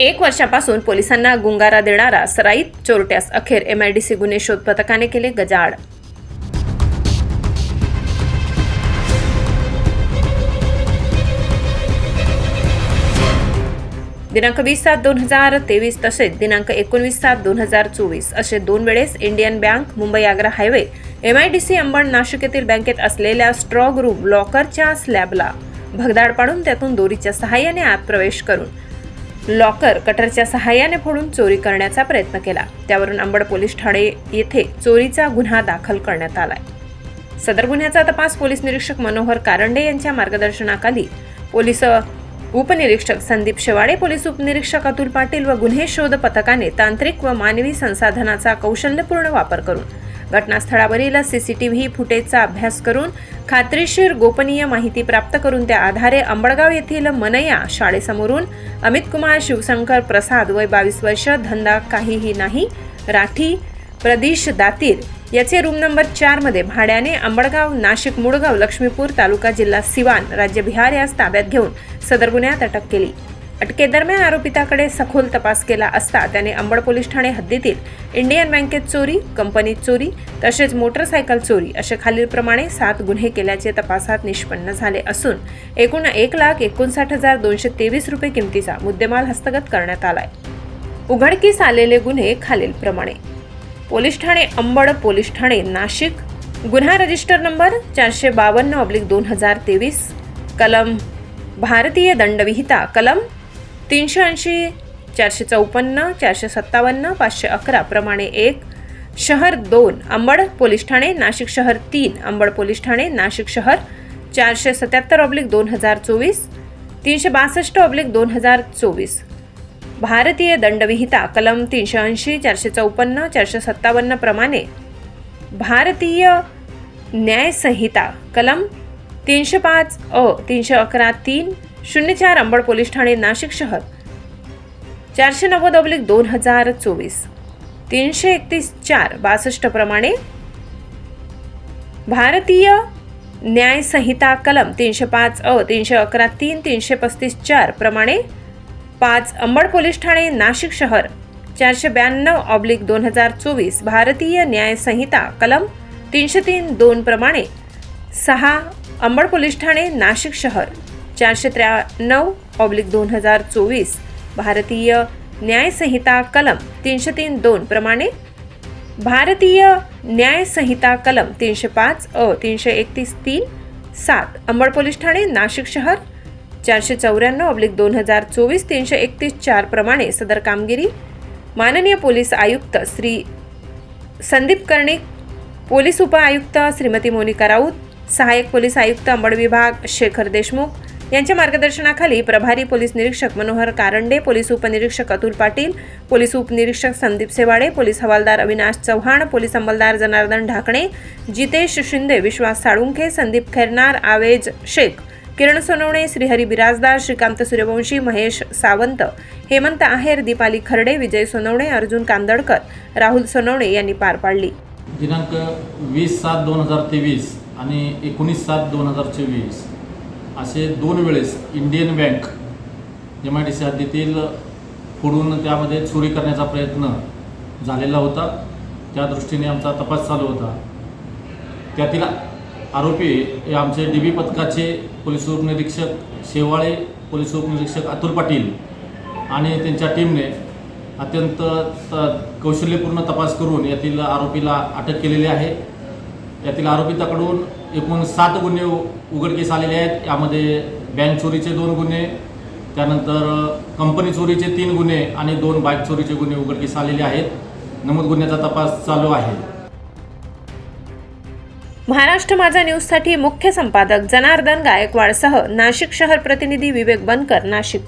एक वर्षापासून पोलिसांना गुंगारा देणारा सराईत चोरट्यास अखेर एमआयडीसी गुन्हे शोध पथकाने केले गजाआड. दिनांक वीस सात दोन हजार तेवीस तसेच दिनांक एकोणवीस सात दोन हजार चोवीस असे दोन वेळेस Indian bank Mumbai Agra highway M I D C Ambad Nashik येथील बँकेत असलेल्या स्ट्रॉग रूम लॉकरच्या स्लॅबला भगदाड पाडून त्यातून दोरीच्या सहाय्याने आत प्रवेश करून लॉकर कटरच्या सहाय्याने फोडून चोरी करण्याचा प्रयत्न केला. त्यावरून अंबड पोलीस ठाणे येथे चोरीचा गुन्हा दाखल करण्यात आलाय. सदर गुन्ह्याचा तपास पोलीस निरीक्षक मनोहर कारंडे यांच्या मार्गदर्शनाखाली पोलीस उपनिरीक्षक संदीप शेवाडे पोलीस उपनिरीक्षक अतुल पाटील व गुन्हे शोध पथकाने तांत्रिक व मानवी संसाधनाचा कौशल्यपूर्ण वापर करून घटनास्थळावरील सीसीटीव्ही फुटेजचा अभ्यास करून खात्रीशीर गोपनीय माहिती प्राप्त करून त्या आधारे अंबडगाव येथील मनया शाळेसमोरून अमित कुमार शिवशंकर प्रसाद वय बावीस वर्ष धंदा काहीही नाही राठी प्रदीश दातीर याचे रूम नंबर चारमध्ये भाड्याने आंबडगाव नाशिक मुळगाव लक्ष्मीपूर तालुका जिल्हा सिवान राज्य बिहार यास ताब्यात घेऊन सदर गुन्ह्यात अटक केली. अटकेदरम्यान आरोपिताकडे सखोल तपास केला असता त्याने अंबड पोलीस ठाणे हद्दीतील इंडियन बँकेत चोरी कंपनीत चोरी तसेच मोटरसायकल चोरी असे खालीलप्रमाणे सात गुन्हे केल्याचे तपासात निष्पन्न झाले असून एकूण एक लाख एकोणसाठ हजार दोनशे तेवीस रुपये किमतीचा मुद्देमाल हस्तगत करण्यात आलाय. उघडकीस आलेले गुन्हे खालीलप्रमाणे. पोलीस ठाणे अंबड पोलीस ठाणे नाशिक. गुन्हा रजिस्टर नंबर चारशे बावन्न ऑब्लिक दोन हजार तेवीस. कलम भारतीय दंडविहिता. कलम तीनशे ऐंशी चारशे चौपन्न चारशे सत्तावन्न पाचशे अकरा प्रमाणे एक. शहर दोन अंबड पोलीस ठाणे नाशिक शहर तीन अंबड पोलीस ठाणे नाशिक शहर चारशे सत्याहत्तर ऑब्लिक दोन हजार चोवीस. तीनशे बासष्ट ऑब्लिक दोन हजार चोवीस. भारतीय दंडविहिता कलम तीनशे ऐंशी चारशे चौपन्न चारशे सत्तावन्न प्रमाणे भारतीय न्यायसंहिता कलम तीनशे पाच अ तीनशे अकरा तीन शून्य चार अंबड पोलीस ठाणे नाशिक शहर चारशे नव्वद अब्लिक दोन हजार चोवीस तीनशे एकतीस चार बासष्ट प्रमाणे भारतीय न्यायसंहिता कलम तीनशे पाच अ तीनशे अकरा तीन तीनशे पस्तीस चार प्रमाणे पाच अंबड पोलीस ठाणे नाशिक शहर. चारशे ब्याण्णव ऑब्लिक दोन हजार चोवीस भारतीय न्यायसंहिता कलम तीनशे तीन दोन प्रमाणे सहा अंबड पोलीस ठाणे नाशिक शहर. चारशे त्र्याण्णव ऑब्लिक दोन हजार चोवीस भारतीय न्यायसंहिता कलम तीनशे तीन दोन प्रमाणे भारतीय न्यायसंहिता कलम तीनशे पाच अ तीनशे एकतीस तीन सात अंबड पोलीस ठाणे नाशिक शहर. चारशे चौऱ्याण्णव ऑब्लिक दोन हजार चोवीस तीनशे एकतीस चार प्रमाणे सदर कामगिरी माननीय पोलीस आयुक्त श्री संदीप कर्णिक पोलीस उपआयुक्त श्रीमती मोनिका राऊत सहाय्यक पोलीस आयुक्त अंबड विभाग शेखर देशमुख यांच्या मार्गदर्शनाखाली प्रभारी पोलीस निरीक्षक मनोहर कारंडे पोलीस उपनिरीक्षक अतुल पाटील पोलीस उपनिरीक्षक संदीप सेवाडे पोलीस हवालदार अविनाश चव्हाण पोलीस अंमलदार जनार्दन ढाकणे जितेश शिंदे विश्वास साळुंखे संदीप खैरनार आवेज शेख किरण सोनवणे श्रीहरी बिराजदार श्रीकांत सूर्यवंशी महेश सावंत हेमंत आहेर दीपाली खर्डे विजय सोनवणे अर्जुन कांदडकर राहुल सोनवणे यांनी पार पाडली. दिनांक वीस सात दोन हजार तेवीस आणि एकोणीस सात दोन हजार चोवीस असे दोन वेळेस Indian bank M I D C हद्दीतील फोडून त्यामध्ये चोरी करण्याचा प्रयत्न झालेला होता. त्या दृष्टीने आमचा तपास चालू होता. त्यातील आरोपी हे आमचे डी बी पथकाचे पोलीस उपनिरीक्षक शेवाळे पोलीस उपनिरीक्षक अतुल पाटील आणि त्यांच्या टीमने अत्यंत त कौशल्यपूर्ण तपास करून यातील आरोपीला अटक केलेली आहे. यातील आरोपिताकडून एकूण सात गुन्हे उ- उघडकीस आलेले आहेत. यामध्ये बँक चोरीचे दोन गुन्हे त्यानंतर कंपनी चोरीचे तीन गुन्हे आणि दोन बाईक चोरीचे गुन्हे उघडकीस आलेले आहेत. नमूद गुन्ह्याचा तपास चालू आहे. महाराष्ट्र माझा न्यूजसाठी मुख्य संपादक जनार्दन गायकवाडसह नाशिक शहर प्रतिनिधी विवेक बनकर नाशिक.